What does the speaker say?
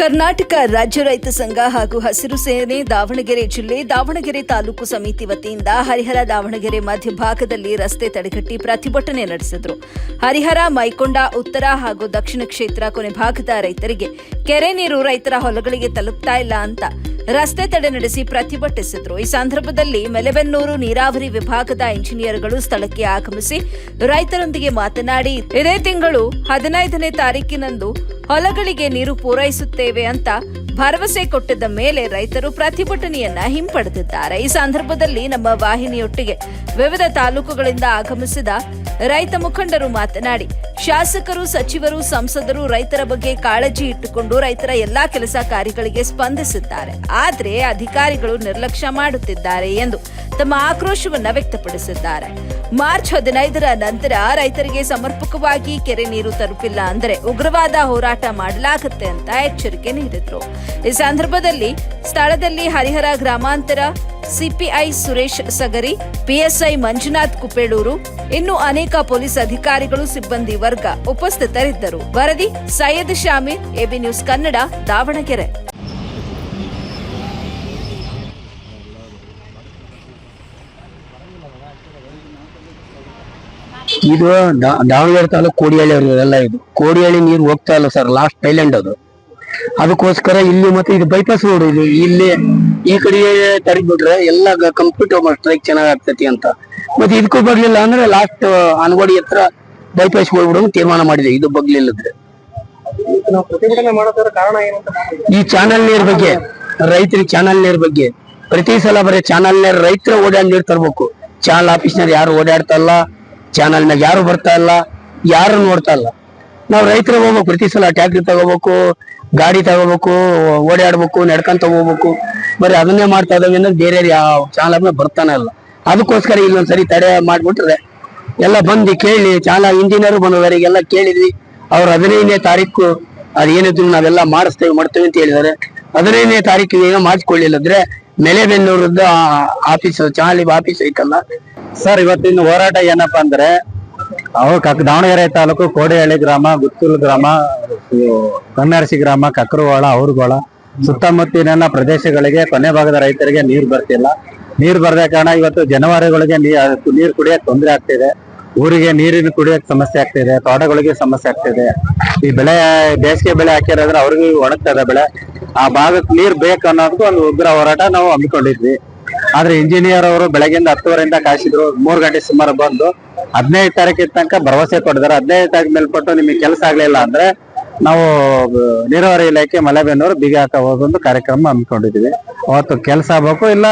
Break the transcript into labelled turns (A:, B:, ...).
A: ಕರ್ನಾಟಕ ರಾಜ್ಯ ರೈತ ಸಂಘ ಹಾಗೂ ಹಸಿರು ಸೇನೆ ದಾವಣಗೆರೆ ಜಿಲ್ಲೆ ದಾವಣಗೆರೆ ತಾಲೂಕು ಸಮಿತಿ ವತಿಯಿಂದ ಹರಿಹರ ದಾವಣಗೆರೆ ಮಧ್ಯಭಾಗದಲ್ಲಿ ರಸ್ತೆ ತಡೆಗಟ್ಟಿ ಪ್ರತಿಭಟನೆ ನಡೆಸಿದ್ರು. ಹರಿಹರ, ಮೈಕೊಂಡ, ಉತ್ತರ ಹಾಗೂ ದಕ್ಷಿಣ ಕ್ಷೇತ್ರ ಕೊನೆ ಭಾಗದ ರೈತರಿಗೆ ಕೆರೆ ನೀರು ರೈತರ ಹೊಲಗಳಿಗೆ ತಲುಪ್ತಾ ಇಲ್ಲ ಅಂತ ರಸ್ತೆ ತಡೆ ನಡೆಸಿ ಪ್ರತಿಭಟಿಸಿದ್ರು. ಈ ಸಂದರ್ಭದಲ್ಲಿ ಮೆಲೆಬೆನ್ನೂರು ನೀರಾವರಿ ವಿಭಾಗದ ಇಂಜಿನಿಯರ್ಗಳು ಸ್ಥಳಕ್ಕೆ ಆಗಮಿಸಿ ರೈತರೊಂದಿಗೆ ಮಾತನಾಡಿ, ಇದೇ ತಿಂಗಳು ಹದಿನೈದನೇ ತಾರೀಕಿನಂದು ಹೊಲಗಳಿಗೆ ನೀರು ಪೂರೈಸುತ್ತೇವೆ ಅಂತ ಭರವಸೆ ಕೊಟ್ಟಿದ್ದ ಮೇಲೆ ರೈತರು ಪ್ರತಿಭಟನೆಯನ್ನ ಹಿಂಪಡೆದಿದ್ದಾರೆ. ಈ ಸಂದರ್ಭದಲ್ಲಿ ನಮ್ಮ ವಾಹಿನಿಯೊಟ್ಟಿಗೆ ವಿವಿಧ ತಾಲೂಕುಗಳಿಂದ ಆಗಮಿಸಿದ ರೈತ ಮುಖಂಡರು ಮಾತನಾಡಿ, ಶಾಸಕರು, ಸಚಿವರು, ಸಂಸದರು ರೈತರ ಬಗ್ಗೆ ಕಾಳಜಿ ಇಟ್ಟುಕೊಂಡು ರೈತರ ಎಲ್ಲಾ ಕೆಲಸ ಕಾರ್ಯಗಳಿಗೆ ಸ್ಪಂದಿಸಿದ್ದಾರೆ. ಆದರೆ ಅಧಿಕಾರಿಗಳು ನಿರ್ಲಕ್ಷ್ಯ ಮಾಡುತ್ತಿದ್ದಾರೆ ಎಂದು ತಮ್ಮ ಆಕ್ರೋಶವನ್ನ ವ್ಯಕ್ತಪಡಿಸಿದ್ದಾರೆ. ಮಾರ್ಚ್ ಹದಿನೈದರ ನಂತರ ರೈತರಿಗೆ ಸಮರ್ಪಕವಾಗಿ ಕೆರೆ ನೀರು ತಲುಪಿಲ್ಲ ಅಂದರೆ ಉಗ್ರವಾದ ಹೋರಾಟ ಮಾಡಲಾಗುತ್ತೆ ಅಂತ ಎಚ್ಚರಿಕೆ ನೀಡಿದ್ರು. ಈ ಸಂದರ್ಭದಲ್ಲಿ ಸ್ಥಳದಲ್ಲಿ ಹರಿಹರ ಗ್ರಾಮಾಂತರ ಸಿಪಿಐ ಸುರೇಶ್ ಸಗರಿ, ಪಿಎಸ್ಐ ಮಂಜುನಾಥ್ ಕುಪೇಳೂರು, ಇನ್ನು ಅನೇಕ ಪೊಲೀಸ್ ಅಧಿಕಾರಿಗಳು, ಸಿಬ್ಬಂದಿ ವರ್ಗ ಉಪಸ್ಥಿತರಿದ್ದರು. ವರದಿ ಸೈಯದ್ ಶಾಮೀರ್, ಎಬಿ ನ್ಯೂಸ್ ಕನ್ನಡ, ದಾವಣಗೆರೆ.
B: ಇದು ದಾವಣಗೆರೆ ತಾಲೂಕು ಕೋಡಿಹಳ್ಳಿ ಎಲ್ಲ ಇದು. ಕೋಡಿಹಳ್ಳಿ ನೀರು ಹೋಗ್ತಾ ಇಲ್ಲ ಸರ್ ಲಾಸ್ಟ್ ಐಲ್ಯಾಂಡ್ ಅದು. ಅದಕ್ಕೋಸ್ಕರ ಇಲ್ಲಿ ಮತ್ತೆ ಇದು ಬೈಪಾಸ್ ರೋಡ್ ಇದು. ಇಲ್ಲಿ ಈ ಕಡೆ ತರಿಬಿಟ್ರೆ ಎಲ್ಲ ಕಂಪ್ಲೀಟ್ ಸ್ಟ್ರೈಕ್ ಚೆನ್ನಾಗ್ ಆಗ್ತೈತಿ ಅಂತ. ಮತ್ತೆ ಇದಕ್ಕೂ ಬರ್ಲಿಲ್ಲ ಅಂದ್ರೆ ಲಾಸ್ಟ್ ಅನಗೋಡಿ ಹತ್ರ ಬೈಪಾಸ್ ಹೋಗ್ಬಿಡೋ ತೀರ್ಮಾನ ಮಾಡಿದೆ. ಇದು ಬಗ್ಲಿಲ್ಲದ್ರೆ. ಈ ಚಾನಲ್ ನೀರ್ ಬಗ್ಗೆ ರೈತರಿಗೆ ಚಾನಲ್ ನೀರ್ ಬಗ್ಗೆ, ಪ್ರತಿ ಸಲ ಬರೀ ಚಾನಲ್ ನೀರ್ ರೈತರ ಓಡಾಡ್ ನೀರ್ ತರ್ಬೇಕು. ಚಾನಲ್ ಆಫೀಸ್ನಾಗ ಯಾರು ಓಡಾಡ್ತಾ ಇಲ್ಲ ಚಾನಲ್ ನಾಗ ಯಾರು ಬರ್ತಾ ಇಲ್ಲ ಯಾರು ನೋಡ್ತಾ ಇಲ್ಲ. ನಾವು ರೈತರು ಹೋಗ್ಬೇಕು, ಪ್ರತಿ ಸಲ ಟ್ಯಾಕ್ಟ್ರಿ ತಗೋಬೇಕು, ಗಾಡಿ ತಗೋಬೇಕು, ಓಡಾಡ್ಬೇಕು, ನಡ್ಕೊಂತ ಹೋಗ್ಬೇಕು. ಬರೀ ಅದನ್ನೇ ಮಾಡ್ತಾ ಇದಾವೆ ಅಂದ್ರೆ ಬೇರೆ ಯಾವ ಚಾನಲ್ ಬರ್ತಾನೆ ಇಲ್ಲ. ಅದಕ್ಕೋಸ್ಕರ ಇಲ್ಲೊಂದ್ಸರಿ ತಡೆ ಮಾಡ್ಬಿಟ್ರೆ, ಎಲ್ಲ ಬಂದು ಕೇಳಿ ಚಾನಲ್ ಇಂಜಿನಿಯರ್ ಬಂದವರಿಗೆಲ್ಲ ಕೇಳಿದ್ವಿ. ಅವ್ರು ಹದಿನೈದನೇ ತಾರೀಕು ಅದೇನಿದ್ರು ನಾವೆಲ್ಲ ಮಾಡಿಸ್ತೇವೆ, ಮಾಡ್ತೇವೆ ಅಂತ ಹೇಳಿದಾರೆ ಹದಿನೈದನೇ ತಾರೀಕಿಗೆ ಮಾಡಿಸ್ಕೊಳ್ಳಿಲ್ಲ ಅಂದ್ರೆ ಮೆಲೆಬೆನ್ನೂರದ್ದು ಆಫೀಸ್ ಚಾನಲ್ ಆಫೀಸ್ ಐತಲ್ಲ
C: ಸರ್ ಇವತ್ತಿನ ಹೋರಾಟ ಏನಪ್ಪಾ ಅಂದ್ರೆ, ಅವು ಕಕ್, ದಾವಣಗೆರೆ ತಾಲೂಕು ಕೋಡಿಹಳ್ಳಿ ಗ್ರಾಮ, ಗುತ್ತೂರು ಗ್ರಾಮ ಕಣ್ಣರಸಿ ಗ್ರಾಮ, ಕಕ್ರವಾಳ, ಅವ್ರಗೋಳ ಸುತ್ತಮುತ್ತಲಿನ ಪ್ರದೇಶಗಳಿಗೆ ಕೊನೆ ಭಾಗದ ರೈತರಿಗೆ ನೀರು ಬರ್ತಿಲ್ಲ. ನೀರು ಬರದ ಕಾರಣ ಇವತ್ತು ಜನವರಿಗಳಿಗೆ ನೀರು ಕುಡಿಯಕ್ ತೊಂದರೆ ಆಗ್ತಿದೆ. ಊರಿಗೆ ನೀರಿನ ಕುಡಿಯಕ್ ಸಮಸ್ಯೆ ಆಗ್ತಿದೆ, ತೋಟಗಳಿಗೆ ಸಮಸ್ಯೆ ಆಗ್ತಿದೆ. ಈ ಬೆಳೆ, ಬೇಸಿಗೆ ಬೆಳೆ ಹಾಕಿರೋದ್ರೆ ಅವ್ರಿಗೂ ಒಣಗ್ತಾ ಇದೆ ಬೆಳೆ. ಆ ಭಾಗಕ್ಕೆ ನೀರ್ ಬೇಕು ಅನ್ನೋದು ಒಂದು ಉಗ್ರ ಹೋರಾಟ ನಾವು ಹಮ್ಮಿಕೊಂಡಿದ್ವಿ. ಆದ್ರೆ ಇಂಜಿನಿಯರ್ ಅವರು ಬೆಳಗ್ಗೆಯಿಂದ ಹತ್ತುವರೆಯಿಂದ ಕಾಯಿಸಿದ್ರು. ಮೂರ್ ಗಂಟೆ ಸುಮಾರು ಬಂದು ಹದಿನೈದು ತಾರೀಕಿನ ತನಕ ಭರವಸೆ ಕೊಟ್ಟಿದ್ದಾರೆ. ಹದಿನೈದು ತಾರೀಕು ಮೇಲ್ಪಟ್ಟು ನಿಮಗೆ ಕೆಲಸ ಆಗ್ಲಿಲ್ಲ ಅಂದ್ರೆ ನಾವು ನೀರಾವರಿ ಇಲಾಖೆ ಮಲೆಬೆನ್ನೂರು ಬೀಗ ಹಾಕ ಒಂದು ಕಾರ್ಯಕ್ರಮ ಹಮ್ಮಿಕೊಂಡಿದ್ದೀವಿ. ಅವತ್ತು ಕೆಲಸ ಆಗ್ಬೇಕು, ಇಲ್ಲ